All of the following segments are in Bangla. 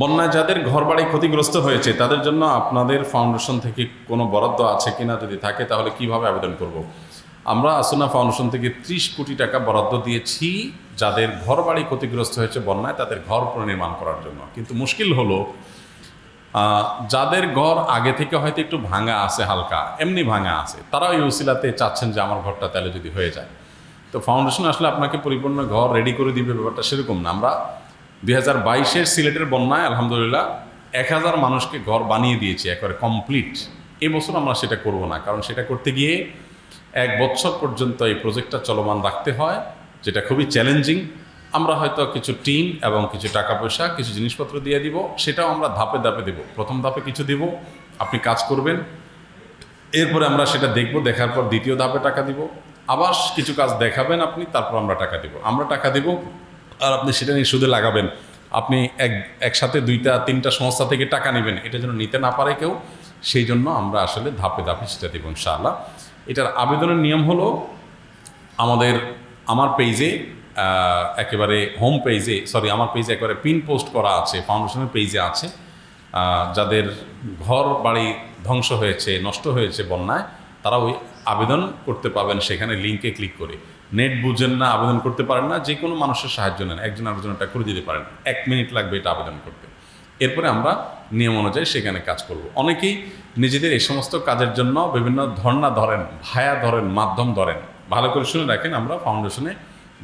বন্যায় যাদের ঘরবাড়ি ক্ষতিগ্রস্ত হয়েছে, তাদের জন্য আপনাদের ফাউন্ডেশন থেকে কোনো বরাদ্দ আছে কিনা যদি থাকে, তাহলে কীভাবে আবেদন করব। আমরা আসুনা ফাউন্ডেশন থেকে ত্রিশ কোটি টাকা বরাদ্দ দিয়েছি যাদের ঘরবাড়ি ক্ষতিগ্রস্ত হয়েছে বন্যায়, তাদের ঘর পুনর্নির্মাণ করার জন্য। কিন্তু মুশকিল হলো যাদের ঘর আগে থেকে হয়তো একটু ভাঙা আছে হালকা, এমনি ভাঙা আছে, তারাও এই উসিলাতে চাচ্ছেন যে আমার ঘরটা তাহলে যদি হয়ে যায়। তো ফাউন্ডেশন আসলে আপনাকে পরিপূর্ণ ঘর রেডি করে দিবে, ব্যাপারটা সেরকম না। আমরা দুই হাজার বাইশের সিলেটের বন্যায় আলহামদুলিল্লাহ এক হাজার মানুষকে ঘর বানিয়ে দিয়েছি একবারে কমপ্লিট এবছর আমরা সেটা করব না, কারণ সেটা করতে গিয়ে এক বছর পর্যন্ত এই প্রজেক্টটা চলমান রাখতে হয়, যেটা খুবই চ্যালেঞ্জিং আমরা হয়তো কিছু টিম এবং কিছু টাকা পয়সা কিছু জিনিসপত্র দিয়ে দিব, সেটাও আমরা ধাপে ধাপে দেব। প্রথম ধাপে কিছু দিব, আপনি কাজ করবেন। এরপরে আমরা সেটা দেখব, দেখার পর দ্বিতীয় ধাপে টাকা দিব। আবার কিছু কাজ দেখাবেন আপনি, তারপর আমরা টাকা দিব। আমরা টাকা দিব আর আপনি সেটা নিয়ে সুদে লাগাবেন। আপনি এক, একসাথে দুইটা, তিনটা সংস্থা থেকে টাকা নেবেন। এটা যেন নিতে না পারে কেউ, সেই জন্য আমরা আসলে ধাপে ধাপে সেটা দেবো ইনশাআল্লাহ। এটার আবেদনের নিয়ম হলো, আমাদের, আমার পেজে একেবারে হোম পেজে সরি আমার পেজে একেবারে পিন পোস্ট করা আছে ফাউন্ডেশনের পেজে আছে। যাদের ঘর বাড়ি ধ্বংস হয়েছে, নষ্ট হয়েছে বন্যায়, তারা ওই আবেদন করতে পারবেন, সেখানে লিঙ্কে ক্লিক করে। নেট বুঝেন না, আবেদন করতে পারেন না, যে কোনো মানুষের সাহায্য নেন, একজন আরেকজনটা করে দিতে পারেন। এক মিনিট লাগবে এটা আবেদন করতে। এরপরে আমরা নিয়ম অনুযায়ী সেখানে কাজ করব। অনেকেই নিজেদের এই সমস্ত কাজের জন্য বিভিন্ন ধর্ণা ধরেন, ভায়া ধরেন, মাধ্যম ধরেন। ভালো করে শুনে রাখেন, আমরা ফাউন্ডেশনে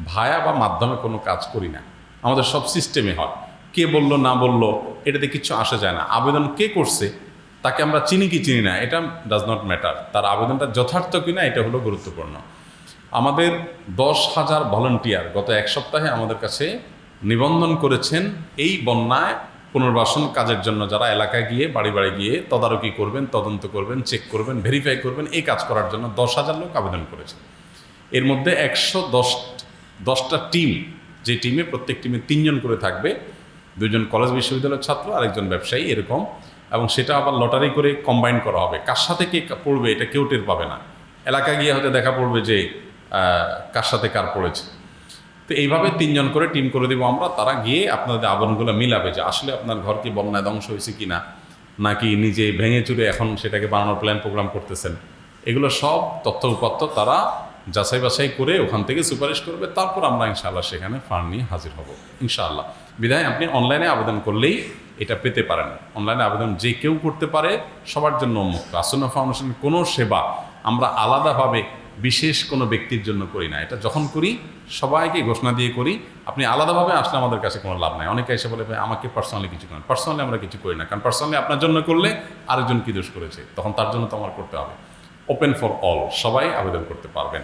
ভায়া বা মাধ্যমে কোনো কাজ করি না। আমাদের সব সিস্টেমে হয়। কে বলল, না বলল, এটাতে কিছু আসা যায় না। আবেদন কে করছে, তাকে আমরা চিনি কি চিনি না, এটা ডাজ নট ম্যাটার তার আবেদনটা যথার্থ কিনা, এটা হলো গুরুত্বপূর্ণ। আমাদের দশ হাজার ভলান্টিয়ার গত এক সপ্তাহে আমাদের কাছে নিবন্ধন করেছেন এই বন্যায় পুনর্বাসন কাজের জন্য যারা এলাকায় গিয়ে, বাড়ি বাড়ি গিয়ে তদারকি করবেন, তদন্ত করবেন চেক করবেন ভেরিফাই করবেন, এই কাজ করার জন্য দশ হাজার লোক আবেদন করেছে এর মধ্যে একশো দশ, দশটা টিম যে টিমে প্রত্যেক টিমে তিনজন করে থাকবে, দুজন কলেজ বিশ্ববিদ্যালয়ের ছাত্র, আরেকজন ব্যবসায়ী, এরকম, এবং সেটা আবার লটারি করে কম্বাইন করা হবে। কার সাথে কে পড়বে, এটা কেউ টের পাবে না। এলাকায় গিয়ে হয়তো দেখা পড়বে যে কার সাথে কার পড়েছে। তো এইভাবে তিনজন করে টিম করে দেবো আমরা, তারা গিয়ে আপনাদের আবরণগুলো মিলাবে যে আসলে আপনার ঘর কি বন্যায় ধ্বংস হয়েছে কি না নাকি নিজে ভেঙে চুরে এখন সেটাকে বানানোর প্ল্যান প্রোগ্রাম করতেছেন। এগুলো সব তথ্য উপাত্ত তারা যাচাই বাছাই করে ওখান থেকে সুপারিশ করবে, তারপর আমরা ইনশাআল্লাহ সেখানে ফান্ড নিয়ে হাজির হব, ইনশাআল্লাহ। বিধায় আপনি অনলাইনে আবেদন করলেই এটা পেতে পারেন। অনলাইনে আবেদন যে কেউ করতে পারে, সবার জন্য উন্মুক্ত। আসন্ন ফাউন্ডেশনের কোনো সেবা আমরা আলাদাভাবে বিশেষ কোনো ব্যক্তির জন্য করি না। এটা যখন করি, সবাইকে ঘোষণা দিয়ে করি, আপনি আলাদাভাবে আসলে আমাদের কাছে কোনো লাভ নাই। অনেকে এসে বলে, ভাই, আমাকে পার্সোনালি কিছু করেন। পার্সোনালি আমরা কিছু করি না, কারণ পার্সোনালি আপনার জন্য করলে আরেকজন কি দোষ করেছে? তখন তার জন্য তো আমার করতে হবে। ওপেন ফর অল সবাই আবেদন করতে পারবেন।